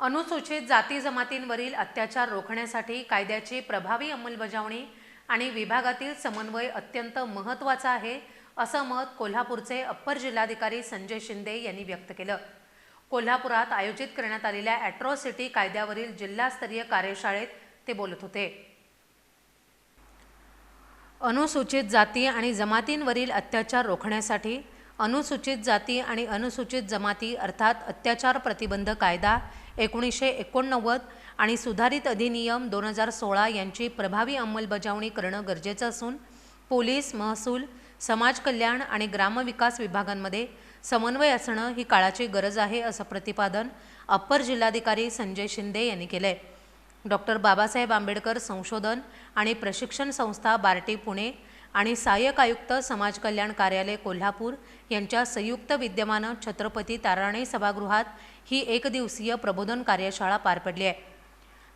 अनुसूचित जाती जमातींवरील अत्याचार रोखण्यासाठी कायद्याची प्रभावी अंमलबजावणी आणि विभागातील समन्वय अत्यंत महत्त्वाचा आहे असं मत कोल्हापूरचे अप्पर जिल्हाधिकारी संजय शिंदे यांनी व्यक्त केलं. कोल्हापुरात आयोजित करण्यात आलेल्या ॲट्रॉसिटी कायद्यावरील जिल्हास्तरीय कार्यशाळेत ते बोलत होते. अनुसूचित जाती आणि जमातींवरील अत्याचार रोखण्यासाठी अनुसूचित जाती आणि अनुसूचित जमाती अर्थात अत्याचार प्रतिबंध कायदा एकोणीसशे एकोणनव्वद आणि सुधारित अधिनियम दोन हजार सोळा यांची प्रभावी अंमलबजावणी करणं गरजेचं असून पोलीस महसूल समाज कल्याण आणि ग्रामविकास विभागांमध्ये समन्वय असणं ही काळाची गरज आहे असं प्रतिपादन अप्पर जिल्हाधिकारी संजय शिंदे यांनी केलंय. डॉक्टर बाबासाहेब आंबेडकर संशोधन आणि प्रशिक्षण संस्था बार्टी पुणे आणि सहाय्यक आयुक्त समाज कल्याण कार्यालय कोल्हापूर यांच्या संयुक्त विद्यमानं छत्रपती ताराणे सभागृहात ही एकदिवसीय प्रबोधन कार्यशाळा पार पडली आहे.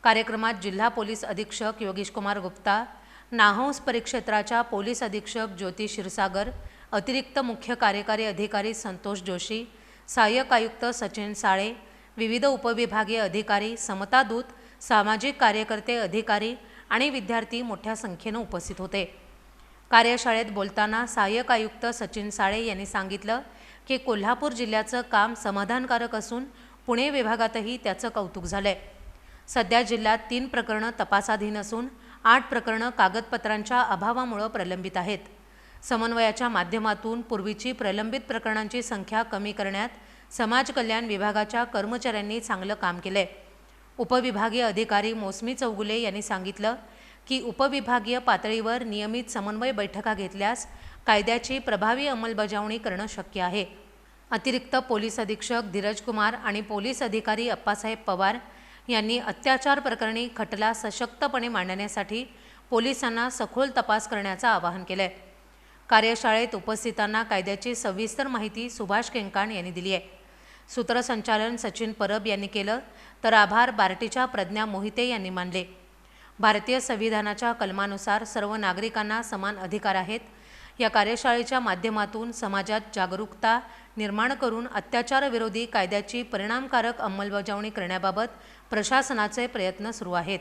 कार्यक्रमात जिल्हा पोलीस अधीक्षक योगेश कुमार गुप्ता नाहंस परिक्षेत्राच्या पोलीस अधीक्षक ज्योती क्षीरसागर अतिरिक्त मुख्य कार्यकारी अधिकारी संतोष जोशी सहाय्यक आयुक्त सचिन साळे विविध उपविभागीय अधिकारी समतादूत सामाजिक कार्यकर्ते अधिकारी आणि विद्यार्थी मोठ्या संख्येनं उपस्थित होते. कार्यशाळेत बोलताना सहाय्यक आयुक्त सचिन साळे यांनी सांगितलं की कोल्हापूर जिल्ह्याचं काम समाधानकारक असून पुणे विभागातही त्याचं कौतुक झालंय. सध्या जिल्ह्यात तीन प्रकरणं तपासाधीन असून आठ प्रकरणं कागदपत्रांच्या अभावामुळं प्रलंबित आहेत. समन्वयाच्या माध्यमातून पूर्वीची प्रलंबित प्रकरणांची संख्या कमी करण्यात समाज कल्याण विभागाच्या कर्मचाऱ्यांनी चांगलं काम केलंय. उपविभागीय अधिकारी मोसमी चौगुले यांनी सांगितलं की उपविभागीय पातळीवर नियमित समन्वय बैठका घेतल्यास कायद्याची प्रभावी अंमलबजावणी करणं शक्य आहे. अतिरिक्त पोलीस अधीक्षक धीरज कुमार आणि पोलीस अधिकारी अप्पासाहेब पवार यांनी अत्याचार प्रकरणी खटला सशक्तपणे मांडण्यासाठी पोलिसांना सखोल तपास करण्याचं आवाहन केलंय. कार्यशाळेत उपस्थितांना कायद्याची सविस्तर माहिती सुभाष केंकाण यांनी दिली आहे. सूत्रसंचालन सचिन परब यांनी केलं तर आभार बार्टीच्या प्रज्ञा मोहिते यांनी मानले. भारतीय संविधानाच्या कलमानुसार सर्व नागरिकांना समान अधिकार आहेत. या कार्यशाळेच्या माध्यमातून समाजात जागरूकता निर्माण करून अत्याचारविरोधी कायद्याची परिणामकारक अंमलबजावणी करण्याबाबत प्रशासनाचे प्रयत्न सुरू आहेत.